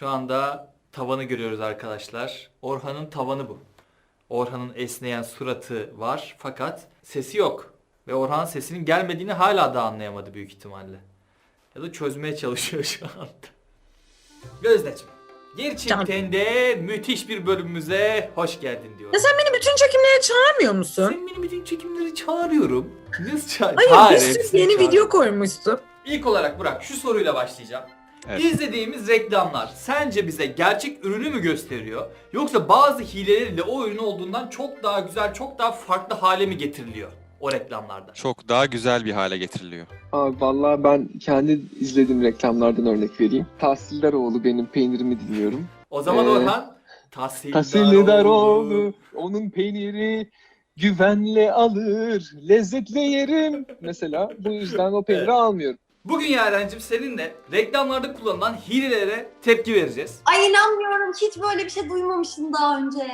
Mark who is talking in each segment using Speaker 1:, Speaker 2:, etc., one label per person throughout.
Speaker 1: Şu anda tavanı görüyoruz arkadaşlar. Orhan'ın tavanı bu. Orhan'ın esneyen suratı var fakat sesi yok. Ve Orhan sesinin gelmediğini hala da anlayamadı büyük ihtimalle. Ya da çözmeye çalışıyor şu anda. Gözdeciğim. Gerçekten müthiş bir bölümümüze hoş geldin diyorum.
Speaker 2: Ya sen beni bütün çekimlere çağırmıyor musun?
Speaker 1: Sen benim bütün çekimleri çağırıyorum. Nasıl ça-
Speaker 2: Hayır
Speaker 1: Çağır,
Speaker 2: bir sürü yeni
Speaker 1: çağır.
Speaker 2: video koymuşsun.
Speaker 1: İlk olarak Burak şu soruyla başlayacağım.
Speaker 3: Evet.
Speaker 1: İzlediğimiz reklamlar sence bize gerçek ürünü mü gösteriyor? Yoksa bazı hileleriyle o ürün olduğundan çok daha güzel, çok daha farklı hale mi getiriliyor o reklamlarda?
Speaker 3: Çok daha güzel bir hale getiriliyor.
Speaker 4: Abi vallahi ben kendi izlediğim reklamlardan örnek vereyim. Tahsildaroğlu benim peynirimi dinliyorum.
Speaker 1: O zaman
Speaker 4: Ee,
Speaker 1: Orhan Tahsildaroğlu.
Speaker 4: Tahsildaroğlu onun peyniri güvenle alır, lezzetle yerim. Mesela bu yüzden o peyniri
Speaker 1: Evet.
Speaker 4: almıyorum.
Speaker 1: Bugün Yaren'cim seninle reklamlarda kullanılan hilelere tepki vereceğiz.
Speaker 5: Ay inanmıyorum. Hiç böyle bir şey duymamıştım daha önce.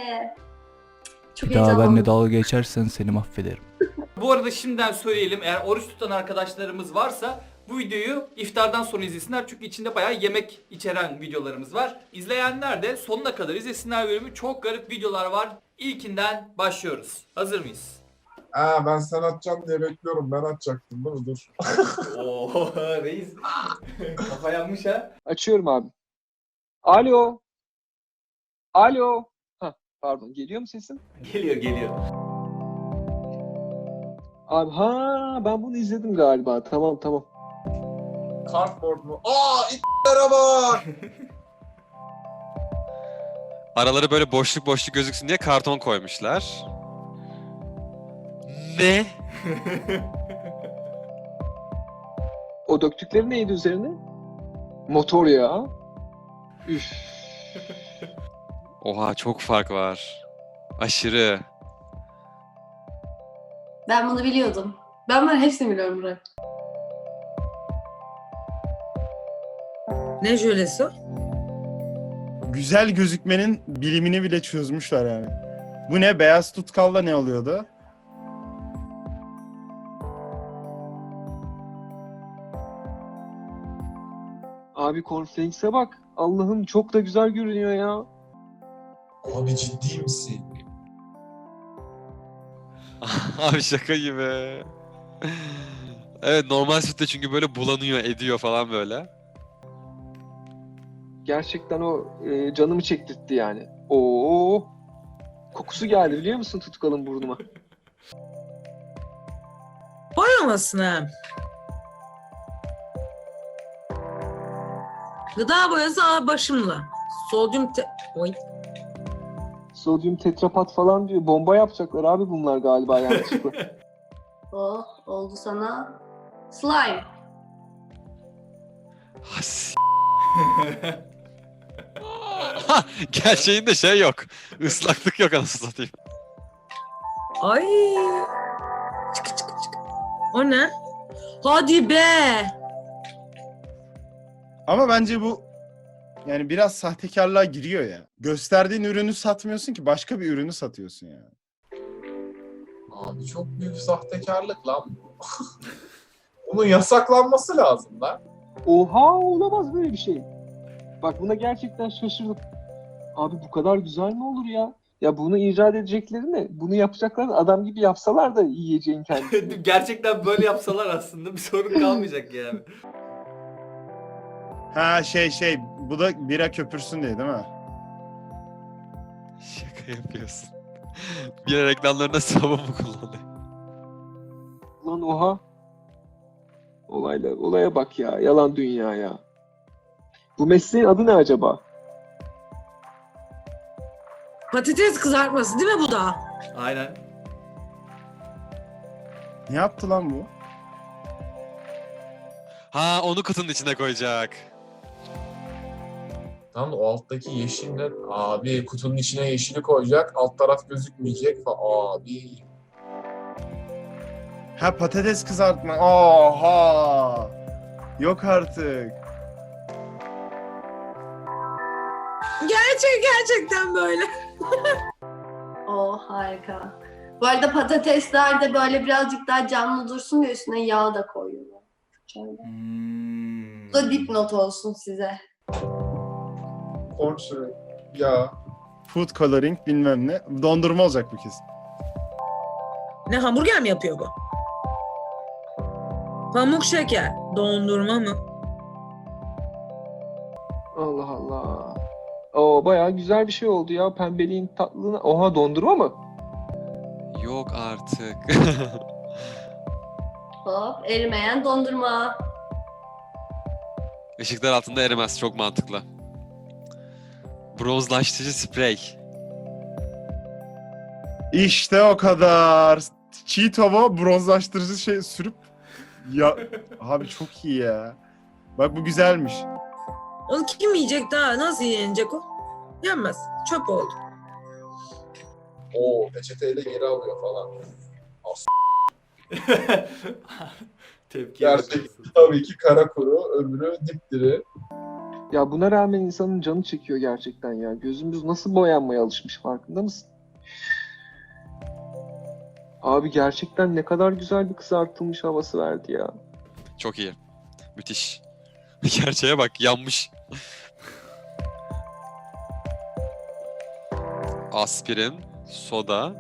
Speaker 5: Çok
Speaker 6: Bir daha
Speaker 5: heyecanlandım.
Speaker 6: benimle dalga geçersen seni mahvederim.
Speaker 1: Bu arada şimdiden söyleyelim eğer oruç tutan arkadaşlarımız varsa bu videoyu iftardan sonra izlesinler çünkü içinde bayağı yemek içeren videolarımız var. İzleyenler de sonuna kadar izlesinler bölümü çok garip videolar var. İlkinden başlıyoruz. Hazır mıyız?
Speaker 7: Aa ben sen atacaksın diye bekliyorum. Ben atacaktım değil mi? Dur.
Speaker 1: Oo reis kafa yanmış ha.
Speaker 4: Açıyorum abi. Alo. Alo. Hah, pardon geliyor mu sesim?
Speaker 1: Geliyor geliyor.
Speaker 4: Abi ha ben bunu izledim galiba. Tamam tamam.
Speaker 7: Cardboard mu? Aa itlere bak!
Speaker 3: Araları böyle boşluk boşluk gözüksün diye karton koymuşlar. Ne?
Speaker 4: O döktükleri neydi üzerine? Motor ya. Üf.
Speaker 3: Oha çok fark var. Aşırı.
Speaker 5: Ben bunu biliyordum. Ben bunların hepsini biliyorum Burak.
Speaker 2: Ne jölesi?
Speaker 8: güzel gözükmenin bilimini bile çözmüşler yani. Bu ne? Beyaz tutkalla ne oluyordu?
Speaker 4: Abi cornflakes'e bak. Allah'ım çok da güzel görünüyor ya.
Speaker 7: Abi ciddi misin?
Speaker 3: Abi şaka gibi. Evet normal sütte çünkü böyle bulanıyor ediyor falan böyle.
Speaker 4: Gerçekten o e, canımı çektirtti yani. Oo. Kokusu geldi biliyor musun tutkalın burnuma?
Speaker 2: Boyamasın ha. Gıda boyası ağır başımla. Sodyum te... Oy.
Speaker 4: Sodyum tetrapat falan diyor. Bomba yapacaklar abi bunlar galiba yanlışlıkla.
Speaker 5: Oh oldu sana. Slime.
Speaker 3: Ha, s- Ha, Gerçeğinde şey yok. Islaklık yok anasını satayım.
Speaker 2: Ay. Çıkı çıkı çıkı. O ne? Hadi be.
Speaker 8: Ama bence bu yani biraz sahtekarlığa giriyor ya. Gösterdiğin ürünü satmıyorsun ki başka bir ürünü satıyorsun yani.
Speaker 7: Abi çok büyük sahtekarlık lan bu. Bunun yasaklanması lazım lan.
Speaker 4: Oha olamaz böyle bir şey. Bak buna gerçekten şaşırdım. Abi bu kadar güzel mi olur ya? Ya bunu icat edeceklerine, bunu yapacaklarını adam gibi yapsalar da yiyeceğin kendisini.
Speaker 1: Gerçekten böyle yapsalar aslında bir sorun kalmayacak yani.
Speaker 8: Ha şey şey bu da bira köpürsün diye değil mi?
Speaker 3: Şaka yapıyorsun. Bir reklamlarında sabun mu kullanıyor?
Speaker 4: Lan oha. Olayla, olaya bak ya. Yalan dünya ya. Bu mesleğin adı ne acaba?
Speaker 2: Patates kızartması değil mi bu da?
Speaker 1: Aynen.
Speaker 8: Ne yaptı lan bu?
Speaker 3: Ha onu kutunun içine koyacak.
Speaker 7: Tamam o alttaki yeşille abi kutunun içine yeşili koyacak. Alt taraf gözükmeyecek falan. Abi
Speaker 8: Ha patates kızartma. Oha! Yok artık.
Speaker 2: Gerçek gerçekten böyle.
Speaker 5: Oh harika. Bu arada patatesler de böyle birazcık daha canlı dursun diye üstüne yağ da koyuyorlar. Şöyle.
Speaker 1: Hmm.
Speaker 5: Bu da dipnot olsun size.
Speaker 7: Corn syrup, yağ.
Speaker 8: Food coloring bilmem ne. Dondurma olacak bu kesin.
Speaker 2: Ne hamburger mi yapıyor bu? Pamuk şeker. Dondurma mı?
Speaker 4: Allah Allah. Oo bayağı güzel bir şey oldu ya. Pembeliğin tatlılığına. Oha dondurma mı?
Speaker 3: Yok artık.
Speaker 5: Hop erimeyen dondurma.
Speaker 3: Işıklar altında erimez. Çok mantıklı. Bronzlaştırıcı sprey.
Speaker 8: İşte o kadar. Çiğ tava bronzlaştırıcı şey sürüp ya abi çok iyi ya. Bak bu güzelmiş.
Speaker 2: Onu kim yiyecek daha? Nasıl yenecek o? Yenmez. Çöp oldu.
Speaker 7: Oo peçeteyle geri alıyor falan.
Speaker 1: Tepki
Speaker 7: Gerçek. Tabii ki kara kuru, öbürü dipdiri.
Speaker 4: Ya buna rağmen insanın canı çekiyor gerçekten ya. Gözümüz nasıl boyanmaya alışmış farkında mısın? Abi gerçekten ne kadar güzel bir kızartılmış havası verdi ya.
Speaker 3: Çok iyi. Müthiş. Gerçeğe bak yanmış. Aspirin, soda.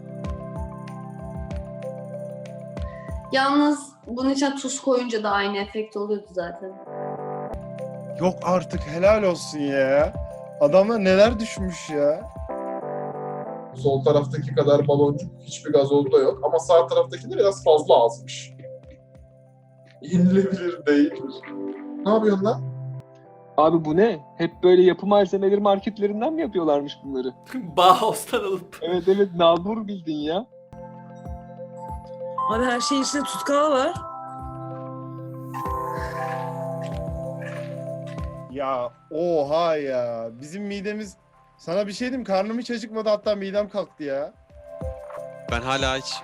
Speaker 5: Yalnız bunun içine tuz koyunca da aynı efekt oluyordu zaten.
Speaker 8: Yok artık helal olsun ya. Adamlar neler düşmüş ya.
Speaker 7: Sol taraftaki kadar baloncuk hiçbir gazozda yok ama sağ taraftaki de biraz fazla azmış. Yenilebilir değildir. Ne yapıyorsun lan?
Speaker 4: Abi bu ne? Hep böyle yapı malzemeleri marketlerinden mi yapıyorlarmış bunları?
Speaker 1: Bauhaus'tan alıp.
Speaker 4: Evet evet nalbur bildin ya.
Speaker 2: Abi her şeyin içinde tutkal var.
Speaker 8: Ya oha ya. Bizim midemiz sana bir şey diyeyim karnım hiç acıkmadı hatta midem kalktı ya.
Speaker 3: Ben hala hiç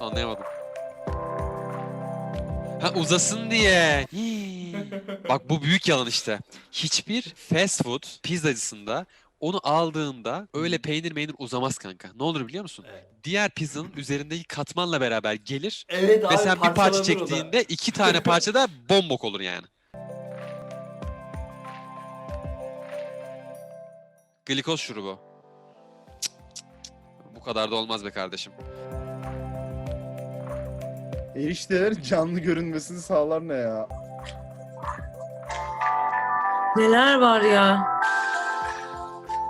Speaker 3: anlayamadım. Ha uzasın diye. Hii. Bak bu büyük yalan işte. Hiçbir fast food pizzacısında onu aldığında öyle peynir meynir uzamaz kanka. Ne olur biliyor musun?
Speaker 1: Evet.
Speaker 3: Diğer pizzanın üzerindeki katmanla beraber gelir
Speaker 1: Evet abi
Speaker 3: ve sen bir parça
Speaker 1: parçalanır o da.
Speaker 3: çektiğinde iki tane parça da bombok olur yani. Glikoz şurubu. Cık, cık, cık. Bu kadar da olmaz be kardeşim.
Speaker 8: Eriştelerin canlı görünmesini sağlar ne ya?
Speaker 2: Neler var ya.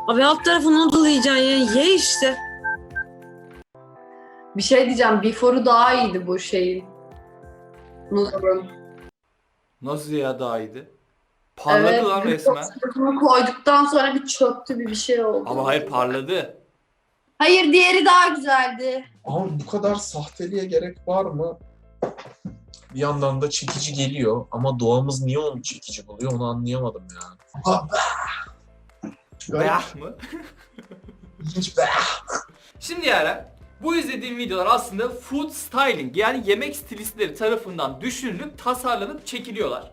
Speaker 2: Abi alt tarafı noodle yiyeceksin ya. Ye işte.
Speaker 5: Bir şey diyeceğim. Before'u daha iyiydi bu şeyin. Noodle'ın.
Speaker 1: Nasıl ya daha iyiydi? Parladı lan resmen.
Speaker 5: Bunu koyduktan sonra bir çöktü bir bir şey oldu.
Speaker 1: Ama hayır parladı.
Speaker 5: Hayır diğeri daha güzeldi.
Speaker 7: Ama bu kadar sahteliğe gerek var mı? Bir yandan da çekici geliyor ama doğamız niye onu çekici buluyor onu anlayamadım ya. Garip.
Speaker 1: Beyah mı?
Speaker 7: İlginç be.
Speaker 1: Şimdi Yaren, bu izlediğim videolar aslında food styling yani yemek stilistleri tarafından düşünülüp tasarlanıp çekiliyorlar.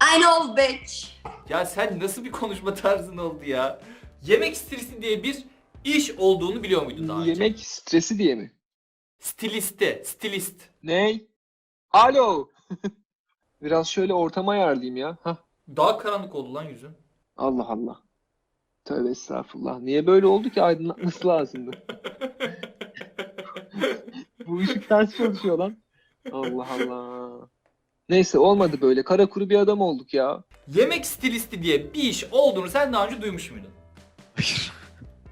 Speaker 5: I know bitch.
Speaker 1: Ya sen nasıl bir konuşma tarzın oldu ya? Yemek stilisti diye bir iş olduğunu biliyor muydun daha önce?
Speaker 4: Yemek stresi diye mi?
Speaker 1: Stilisti, stilist.
Speaker 4: Ney? Alo. Biraz şöyle ortama ayarlayayım ya. Hah.
Speaker 1: Daha karanlık oldu lan yüzün.
Speaker 4: Allah Allah. Tövbe estağfurullah. Niye böyle oldu ki aydınlatması lazımdı. Bu ışık ters çalışıyor lan. Allah Allah. Neyse olmadı böyle. Kara kuru bir adam olduk ya.
Speaker 1: Yemek stilisti diye bir iş olduğunu sen daha önce duymuş muydun?
Speaker 3: Hayır.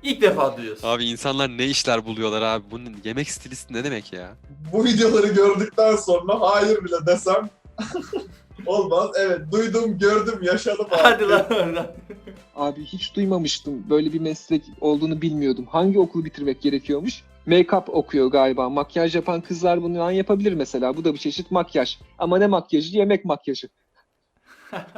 Speaker 1: İlk defa duyuyorsun.
Speaker 3: Abi insanlar ne işler buluyorlar abi. Bunun yemek stilisti ne demek ya?
Speaker 7: Bu videoları gördükten sonra hayır bile desem olmaz. Evet duydum, gördüm, yaşadım abi.
Speaker 1: Hadi lan oradan.
Speaker 4: Abi hiç duymamıştım. Böyle bir meslek olduğunu bilmiyordum. Hangi okulu bitirmek gerekiyormuş? Make-up okuyor galiba. Makyaj yapan kızlar bunu an yapabilir mesela. Bu da bir çeşit makyaj. Ama ne makyajı? Yemek makyajı.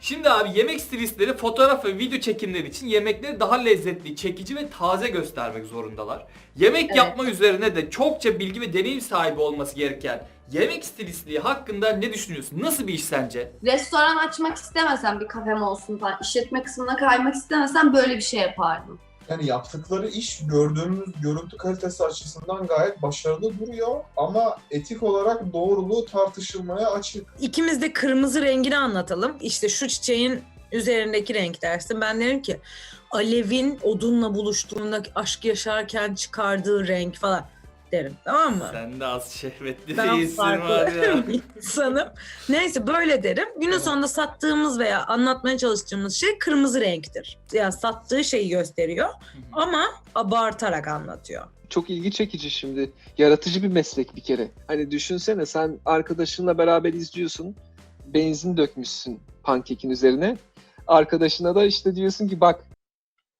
Speaker 1: Şimdi abi yemek stilistleri fotoğraf ve video çekimleri için yemekleri daha lezzetli, çekici ve taze göstermek zorundalar. Yemek
Speaker 5: Evet.
Speaker 1: yapma üzerine de çokça bilgi ve deneyim sahibi olması gereken yemek stilistliği hakkında ne düşünüyorsun? Nasıl bir iş sence?
Speaker 5: Restoran açmak istemesem bir kafem olsun falan. işletme kısmına kaymak istemesem böyle bir şey yapardım.
Speaker 7: Yani yaptıkları iş gördüğümüz görüntü kalitesi açısından gayet başarılı duruyor ama etik olarak doğruluğu tartışılmaya açık.
Speaker 2: İkimiz de kırmızı rengini anlatalım. İşte şu çiçeğin üzerindeki renk dersin. Ben derim ki alevin odunla buluştuğunda aşk yaşarken çıkardığı renk falan derim. Tamam mı?
Speaker 1: Sen de az şehvetli
Speaker 2: Ben
Speaker 1: değilsin var ya.
Speaker 2: insanım. Neyse böyle derim. Günün
Speaker 1: Tamam.
Speaker 2: sonunda sattığımız veya anlatmaya çalıştığımız şey kırmızı renktir. Yani sattığı şeyi gösteriyor ama abartarak anlatıyor.
Speaker 4: Çok ilgi çekici şimdi. Yaratıcı bir meslek bir kere. Hani düşünsene sen arkadaşınla beraber izliyorsun. Benzin dökmüşsün pankekin üzerine. Arkadaşına da işte diyorsun ki bak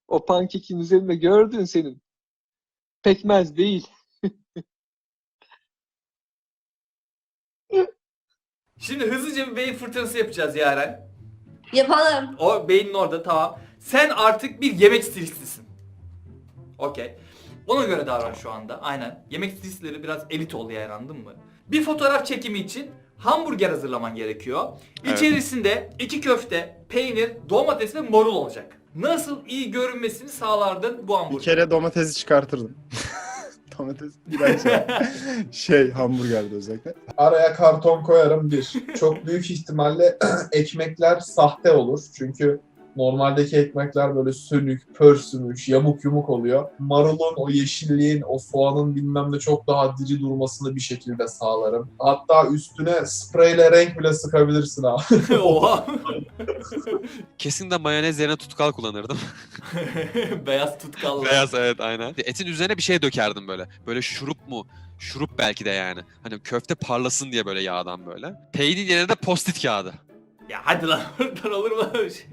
Speaker 4: o pankekin üzerinde gördün senin. Pekmez değil.
Speaker 1: Şimdi hızlıca bir beyin fırtınası yapacağız Yaren.
Speaker 5: Yapalım.
Speaker 1: O beynin orada tamam. Sen artık bir yemek stilistisin. Okey. Ona göre davran şu anda. Aynen. Yemek stilistleri biraz elit oldu yani anladın mı? Bir fotoğraf çekimi için hamburger hazırlaman gerekiyor.
Speaker 3: Evet.
Speaker 1: İçerisinde iki köfte, peynir, domates ve marul olacak. Nasıl iyi görünmesini sağlardın bu
Speaker 8: Bir
Speaker 1: hamburger?
Speaker 8: kere domatesi çıkartırdım. Domates iğrenç ya. Şey hamburgerde özellikle.
Speaker 7: Araya karton koyarım bir. Çok büyük ihtimalle ekmekler sahte olur. Çünkü normaldeki ekmekler böyle sönük, pörsümüş, yamuk yumuk oluyor. Marulun, o yeşilliğin, o soğanın bilmem ne çok daha diri durmasını bir şekilde sağlarım. Hatta üstüne spreyle renk bile sıkabilirsin abi.
Speaker 1: Oha.
Speaker 3: Kesinlikle mayonez yerine tutkal kullanırdım.
Speaker 1: Beyaz tutkallı.
Speaker 3: Beyaz evet aynen. Etin üzerine bir şey dökerdim böyle. Böyle şurup mu? Şurup belki de yani. Hani köfte parlasın diye böyle yağdan böyle. Peynirin yerine de postit kağıdı.
Speaker 1: Ya hadi lan oradan olur mu öyle şey?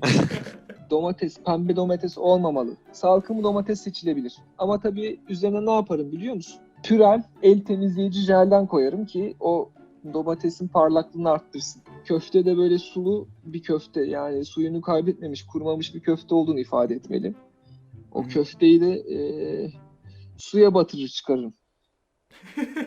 Speaker 4: Domates, pembe domates olmamalı. Salkım domates seçilebilir. Ama tabii üzerine ne yaparım biliyor musun? Pürel, el temizleyici jelden koyarım ki o domatesin parlaklığını arttırsın. Köfte de böyle sulu bir köfte yani suyunu kaybetmemiş, kurumamış bir köfte olduğunu ifade etmeli. O köfteyi de eee, suya batırır çıkarırım.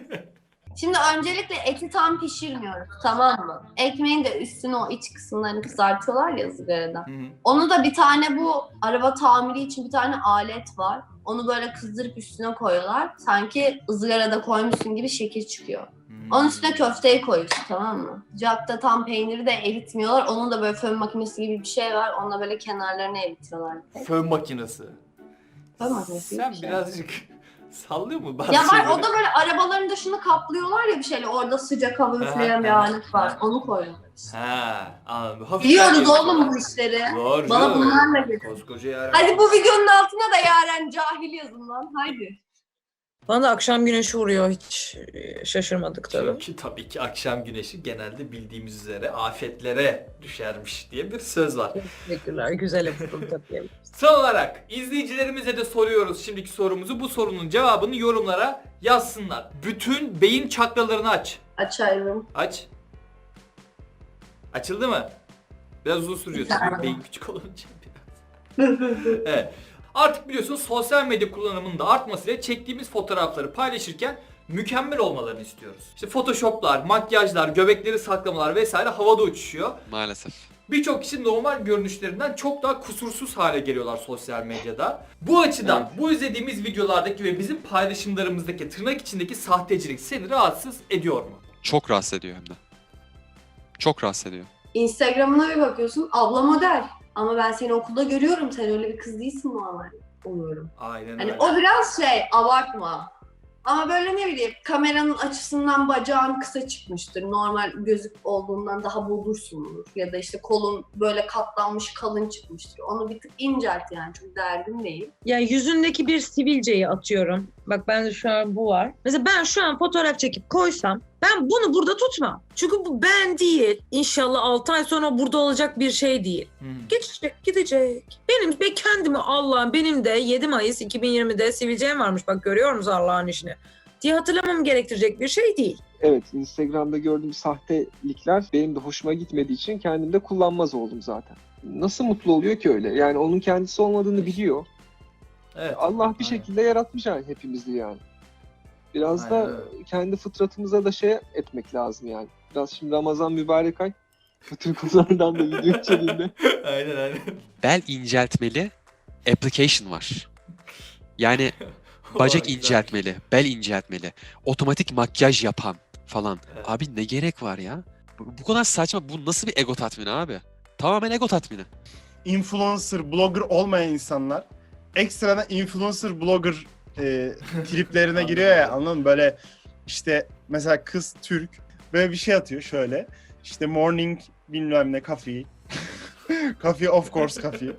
Speaker 5: Şimdi öncelikle eti tam pişirmiyoruz tamam mı? Ekmeğin de üstüne o iç kısımlarını kızartıyorlar ya ızgarada.
Speaker 1: Hı hı.
Speaker 5: Onu da bir tane bu araba tamiri için bir tane alet var. Onu böyle kızdırıp üstüne koyuyorlar. Sanki ızgarada koymuşsun gibi şekil çıkıyor.
Speaker 1: Hmm.
Speaker 5: Onun üstüne köfteyi koyuyorsun tamam mı? Sıcakta tam peyniri de eritmiyorlar. Onun da böyle fön makinesi gibi bir şey var. Onunla böyle kenarlarını eritiyorlar.
Speaker 1: Fön makinesi.
Speaker 5: Fön makinesi
Speaker 1: Sen
Speaker 5: bir şey.
Speaker 1: birazcık sallıyor mu bazı
Speaker 5: Ya var
Speaker 1: şeyleri?
Speaker 5: o da böyle arabaların dışını kaplıyorlar ya bir şeyle. Orada sıcak hava üfleyen bir alet var. Onu koyuyorlar. işte.
Speaker 1: Ha, anladım. Hafiften
Speaker 5: Biliyoruz
Speaker 1: geliyor.
Speaker 5: oğlum bu işleri.
Speaker 1: Doğru.
Speaker 5: Bana bunlarla gelin.
Speaker 1: Koskoca Yaren.
Speaker 5: Hadi bu videonun altına da Yaren cahil yazın lan. Haydi.
Speaker 2: Bana da akşam güneşi vuruyor hiç e, şaşırmadık tabii.
Speaker 1: Çünkü tabii ki akşam güneşi genelde bildiğimiz üzere afetlere düşermiş diye bir söz var.
Speaker 2: Teşekkürler. Güzel yapıldı tabii.
Speaker 1: Son olarak izleyicilerimize de soruyoruz şimdiki sorumuzu. Bu sorunun cevabını yorumlara yazsınlar. Bütün beyin çakralarını aç.
Speaker 5: Açıyorum.
Speaker 1: Aç. Açıldı mı? Biraz uzun sürüyor. Beyin küçük olunca biraz. evet. Artık biliyorsunuz sosyal medya kullanımının da artmasıyla çektiğimiz fotoğrafları paylaşırken mükemmel olmalarını istiyoruz. İşte photoshoplar, makyajlar, göbekleri saklamalar vesaire havada uçuşuyor.
Speaker 3: Maalesef.
Speaker 1: Birçok kişi normal görünüşlerinden çok daha kusursuz hale geliyorlar sosyal medyada. Bu açıdan bu izlediğimiz videolardaki ve bizim paylaşımlarımızdaki tırnak içindeki sahtecilik seni rahatsız ediyor mu?
Speaker 3: Çok rahatsız ediyor hem de. Çok rahatsız ediyor.
Speaker 5: Instagram'ına bir bakıyorsun. Abla model. Ama ben seni okulda görüyorum. Sen öyle bir kız değilsin normal. Oluyorum.
Speaker 1: Aynen
Speaker 5: Hani
Speaker 1: öyle.
Speaker 5: o biraz şey abartma. Ama böyle ne bileyim kameranın açısından bacağın kısa çıkmıştır. Normal gözük olduğundan daha bulursundur. Ya da işte kolun böyle katlanmış kalın çıkmıştır. Onu bir tık incelt yani çok derdim değil.
Speaker 2: Ya yüzündeki bir sivilceyi atıyorum. Bak bende şu an bu var. Mesela ben şu an fotoğraf çekip koysam ben bunu burada tutmam. Çünkü bu ben değil. İnşallah 6 ay sonra burada olacak bir şey değil.
Speaker 1: Hı.
Speaker 2: Geçecek, gidecek. Benim ve kendimi Allah'ım benim de 7 Mayıs 2020'de sivilcem varmış bak görüyor musunuz Allah'ın işini diye hatırlamam gerektirecek bir şey değil.
Speaker 4: Evet Instagram'da gördüğüm sahtelikler benim de hoşuma gitmediği için kendim de kullanmaz oldum zaten. Nasıl mutlu oluyor ki öyle? Yani onun kendisi olmadığını biliyor.
Speaker 1: Evet.
Speaker 4: Allah bir
Speaker 1: Aynen.
Speaker 4: şekilde yaratmış yani hepimizi yani. Biraz
Speaker 1: Aynen
Speaker 4: da kendi fıtratımıza da şey etmek lazım yani. Biraz şimdi Ramazan mübarek ay. Bütün konulardan da video içeriğinde.
Speaker 1: aynen aynen.
Speaker 3: Bel inceltmeli application var. Yani bacak
Speaker 1: Vay,
Speaker 3: inceltmeli, bel inceltmeli, otomatik makyaj yapan falan.
Speaker 1: Evet.
Speaker 3: Abi ne gerek var ya? Bu, bu kadar saçma. Bu nasıl bir ego tatmini abi? Tamamen ego tatmini.
Speaker 8: influencer, blogger olmayan insanlar ekstradan influencer, blogger e, triplerine giriyor ya anladın mı? Böyle işte mesela kız Türk böyle bir şey atıyor şöyle. İşte morning bilmem ne coffee. coffee of course coffee.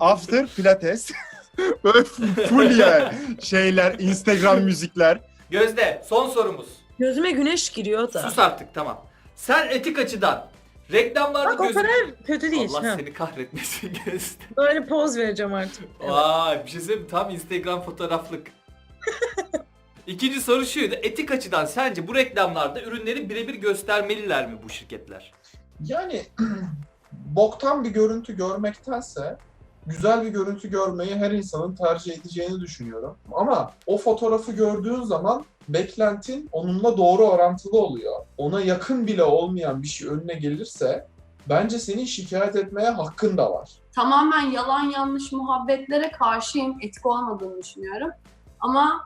Speaker 8: After pilates. böyle full yani şeyler, Instagram müzikler.
Speaker 1: Gözde son sorumuz.
Speaker 2: Gözüme güneş giriyor da.
Speaker 1: Sus artık tamam. Sen etik açıdan reklamlarda
Speaker 2: Bak o
Speaker 1: gözü...
Speaker 2: kadar kötü değil.
Speaker 1: Allah
Speaker 2: Ha.
Speaker 1: seni kahretmesin Gözde.
Speaker 2: Böyle poz vereceğim artık. Evet.
Speaker 1: Vay bir şey söyleyeyim mi? Tam Instagram fotoğraflık. İkinci soru şuydu. Etik açıdan sence bu reklamlarda ürünleri birebir göstermeliler mi bu şirketler?
Speaker 7: Yani boktan bir görüntü görmektense güzel bir görüntü görmeyi her insanın tercih edeceğini düşünüyorum. Ama o fotoğrafı gördüğün zaman beklentin onunla doğru orantılı oluyor. Ona yakın bile olmayan bir şey önüne gelirse bence senin şikayet etmeye hakkın da var.
Speaker 5: Tamamen yalan yanlış muhabbetlere karşıyım. Etik olmadığını düşünüyorum. Ama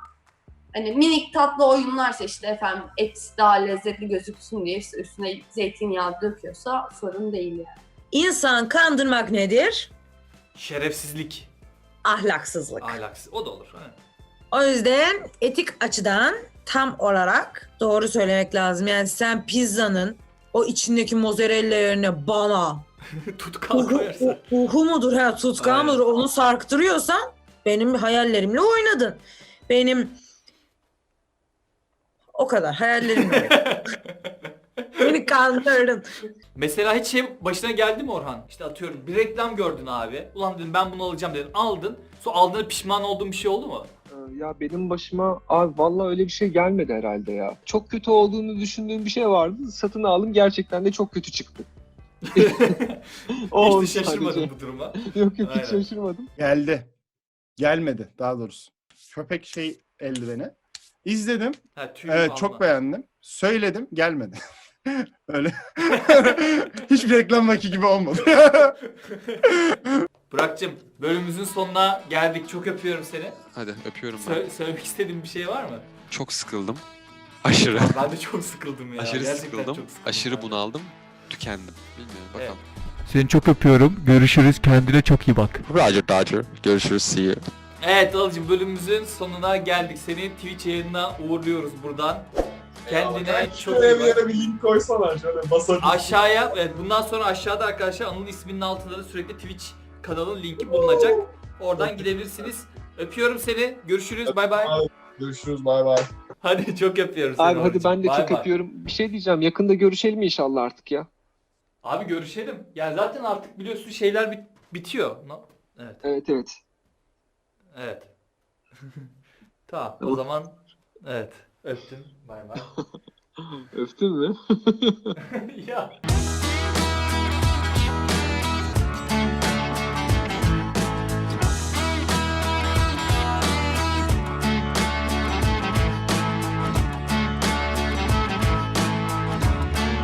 Speaker 5: hani minik tatlı oyunlarsa işte efendim et daha lezzetli gözüksün diye işte üstüne zeytinyağı döküyorsa sorun değil yani.
Speaker 2: İnsan kandırmak nedir?
Speaker 1: Şerefsizlik,
Speaker 2: Ahlaksızlık.
Speaker 1: ahlaksız. O da olur. ha.
Speaker 2: O yüzden etik açıdan tam olarak doğru söylemek lazım. Yani sen pizzanın o içindeki mozzarella yerine bana
Speaker 1: Tutkal
Speaker 2: uhu,
Speaker 1: koyarsa.
Speaker 2: uhu mudur ha tutkağı
Speaker 1: Aynen.
Speaker 2: mıdır onu sarktırıyorsan benim hayallerimle oynadın. Benim o kadar hayallerimle oynadın. Beni kandırdın.
Speaker 1: Mesela hiç şey başına geldi mi Orhan? İşte atıyorum bir reklam gördün abi. Ulan dedim ben bunu alacağım dedin. Aldın. Sonra aldığında pişman olduğun bir şey oldu mu?
Speaker 4: Ee, Ya benim başıma abi vallahi öyle bir şey gelmedi herhalde ya. Çok kötü olduğunu düşündüğüm bir şey vardı. Satın aldım gerçekten de çok kötü çıktı. O
Speaker 1: hiç de şaşırmadım
Speaker 4: sadece.
Speaker 1: bu duruma.
Speaker 4: Yok yok
Speaker 1: Aynen.
Speaker 4: hiç şaşırmadım.
Speaker 8: Geldi. Gelmedi daha doğrusu. Köpek şey eldiveni. İzledim.
Speaker 1: Ha, tüy
Speaker 8: Evet
Speaker 1: alma.
Speaker 8: çok beğendim. Söyledim gelmedi. Öyle. Hiçbir reklam vaki gibi olmadı.
Speaker 1: Burak'cığım bölümümüzün sonuna geldik. Çok öpüyorum seni.
Speaker 3: Hadi öpüyorum ben.
Speaker 1: Sö- söylemek istediğin bir şey var mı?
Speaker 3: Çok sıkıldım. Aşırı.
Speaker 1: Ben de çok sıkıldım ya.
Speaker 3: Aşırı
Speaker 1: Gerçekten
Speaker 3: sıkıldım.
Speaker 1: çok sıkıldım
Speaker 3: Aşırı
Speaker 1: abi.
Speaker 3: bunaldım. Tükendim. Bilmiyorum bakalım.
Speaker 6: Seni çok öpüyorum. Görüşürüz. Kendine çok iyi bak.
Speaker 3: Roger Dodger. Görüşürüz. See you.
Speaker 1: Evet Alıcım bölümümüzün sonuna geldik. Seni Twitch yayınına uğurluyoruz buradan. Kendine
Speaker 7: Belki
Speaker 1: çok
Speaker 7: şuraya
Speaker 1: iyi
Speaker 7: bir
Speaker 1: bak.
Speaker 7: yere bir link koysana şöyle basabilirsin.
Speaker 1: Aşağıya, evet bundan sonra aşağıda arkadaşlar Anıl isminin altında da sürekli Twitch kanalın linki bulunacak. Oradan gidebilirsiniz. Öpüyorum seni. Görüşürüz. Bay bay.
Speaker 7: Görüşürüz bay bay.
Speaker 1: Hadi çok öpüyorum seni.
Speaker 4: Abi hadi
Speaker 1: Orçun.
Speaker 4: ben de
Speaker 1: Bay
Speaker 4: çok
Speaker 1: bay.
Speaker 4: öpüyorum. Bir şey diyeceğim. Yakında görüşelim inşallah artık ya.
Speaker 1: Abi görüşelim. Ya zaten artık biliyorsun şeyler bit- bitiyor. No? Evet.
Speaker 4: Evet evet.
Speaker 1: Evet. tamam. O
Speaker 4: Tamam.
Speaker 1: zaman evet. Öptüm. Bay bay.
Speaker 4: Öptün mü?
Speaker 1: ya.